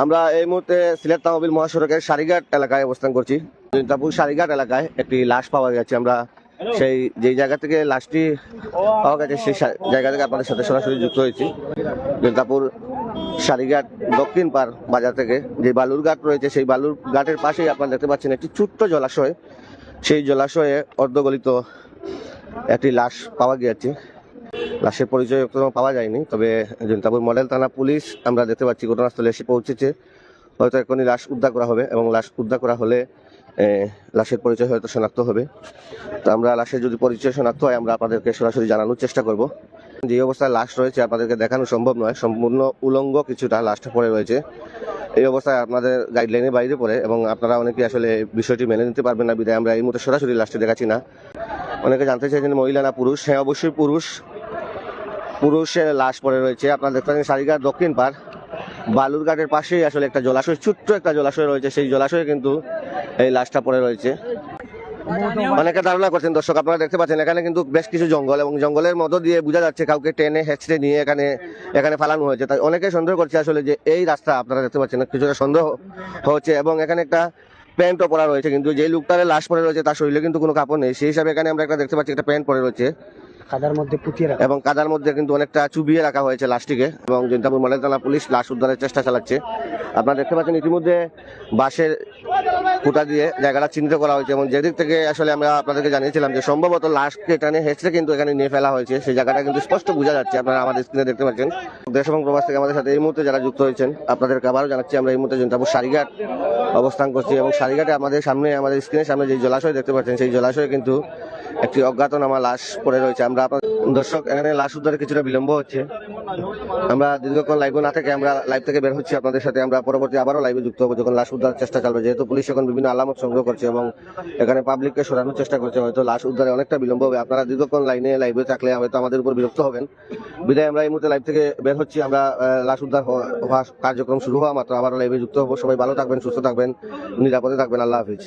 আমরা এই মুহূর্তে সিলেট তাহবিল মহাসড়কের সারিঘাট এলাকায় অবস্থান করছি। জৈন্তাপুর সারিঘাট এলাকায় একটি লাশ পাওয়া গেছে। আমরা সেই, যেই জায়গা থেকে লাশটি পাওয়া গেছে, সেই জায়গা থেকে আপনাদের সাথে সরাসরি যুক্ত হয়েছি। জৈন্তাপুর সারিঘাট দক্ষিণ পার বাজার থেকে যে বালুর ঘাট রয়েছে, সেই বালুর ঘাটের পাশেই আপনারা দেখতে পাচ্ছেন একটি ছোট্ট জলাশয়। সেই জলাশয়ে অর্ধগলিত একটি লাশ পাওয়া গিয়েছে। লাশের পরিচয় পাওয়া যায়নি, তবে জৈন্তাপুর মডেল থানা পুলিশ আমরা দেখতে পাচ্ছি ঘটনাস্থলে এসে পৌঁছেছে। হয়তো এখনই লাশ উদ্ধার করা হবে এবং লাশ উদ্ধার করা হলে লাশের পরিচয় হয়তো শনাক্ত হবে। তো আমরা লাশের যদি পরিচয় শনাক্ত হয়, আমরা আপনাদেরকে সরাসরি জানানোর চেষ্টা করব। যে অবস্থায় লাশ রয়েছে আপনাদেরকে দেখানো সম্ভব নয়, সম্পূর্ণ উলঙ্গ কিছুটা লাশটা পড়ে রয়েছে। এই অবস্থায় আপনাদের গাইডলাইনের বাইরে পড়ে এবং আপনারা অনেকে আসলে বিষয়টি মেনে নিতে পারবেন না বিধায় আমরা এই মুহূর্তে সরাসরি লাশটি দেখাচ্ছি না। অনেকে জানতে চাইছেন মহিলা না পুরুষ? হ্যাঁ অবশ্যই পুরুষ। পুরুষের লাশ পড়ে রয়েছে। আপনারা দেখতে পাচ্ছেন সারিঘাট দক্ষিণ পার বালুরঘাটের পাশেই আসলে একটা জলাশয়, ছোট্ট একটা জলাশয় রয়েছে। সেই জলাশয়ে কিন্তু এই লাশটা পড়ে রয়েছে। অনেকে ধারণা করছেন, দর্শক আপনারা দেখতে পাচ্ছেন, এখানে কিন্তু বেশ কিছু জঙ্গল এবং জঙ্গলের মধ্য দিয়ে বোঝা যাচ্ছে কাউকে টেনে, হেঁচড়ে নিয়ে এখানে এখানে ফালানো হয়েছে। তাই অনেকে সন্দেহ করছে আসলে যে এই রাস্তা আপনারা দেখতে পাচ্ছেন কিছুটা সন্দেহ হচ্ছে এবং এখানে একটা প্যান্টও পরা রয়েছে। কিন্তু যে লোকটার লাশ পড়ে রয়েছে, তার শরীরে কিন্তু কোনো কাপড় নেই। সেই হিসাবে এখানে আমরা একটা দেখতে পাচ্ছি, একটা প্যান্ট পরে রয়েছে। এবং কাদার মধ্যে কিন্তু অনেকটা চুবিয়ে রাখা হয়েছে লাশটিকে এবং জৈন্তাপুর মডেল থানা পুলিশ লাশ উদ্ধারের চেষ্টা চালাচ্ছে। আপনারা দেখতে পাচ্ছেন ইতিমধ্যে বাঁশের খুঁটা দিয়ে জায়গাটা চিহ্নিত করা হয়েছে এবং যেদিক থেকে আসলে আমরা আপনাদেরকে জানিয়েছিলাম যে সম্ভবত লাশকে এখানে হেঁচড়ে কিন্তু এখানে নিয়ে ফেলা হয়েছে, সেই জায়গাটা কিন্তু স্পষ্ট বোঝা যাচ্ছে, আপনারা আমাদের স্ক্রিনে দেখতে পাচ্ছেন। দেশ এবং প্রবাস থেকে আমাদের সাথে এই মুহূর্তে যারা যুক্ত হয়েছেন, আপনাদেরকে আবারও জানাচ্ছি, আমরা এই মুহূর্তে জৈন্তাপুর সারিঘাট অবস্থান করছি এবং সারিঘাটে আমাদের সামনে, আমাদের স্ক্রিনের সামনে যে জলাশয় দেখতে পাচ্ছেন, সেই জলাশয়ে কিন্তু একটি অজ্ঞাতনামা লাশ পড়ে রয়েছে। আমরা দর্শক, এখানে লাশ উদ্ধারে কিছুটা বিলম্ব হচ্ছে। আমরা দীর্ঘক্ষণ লাইভে না থেকে আমরা লাইভ থেকে বের হচ্ছি আপনাদের সাথে। আমরা পরবর্তী আবারও লাইভে যুক্ত হব যখন লাশ উদ্ধার চেষ্টা চালবে। যেহেতু পুলিশ এখন বিভিন্ন আলামত সংগ্রহ করছে এবং এখানে পাবলিককে সরানোর চেষ্টা করছে, হয়তো লাশ উদ্ধারে অনেকটা বিলম্ব হবে। আপনারা দীর্ঘক্ষণ লাইনে লাইভে থাকলে হয়তো আমাদের উপর বিরক্ত হবেন। বিদায়, আমরা এই মুহূর্তে লাইভ থেকে বের হচ্ছি। আমরা লাশ উদ্ধার হওয়া কার্যক্রম শুরু হওয়া মাত্র। আবারও লাইভে যুক্ত হব। সবাই ভালো থাকবেন, সুস্থ থাকবেন, নিরাপদে থাকবেন। আল্লাহ হাফিজ।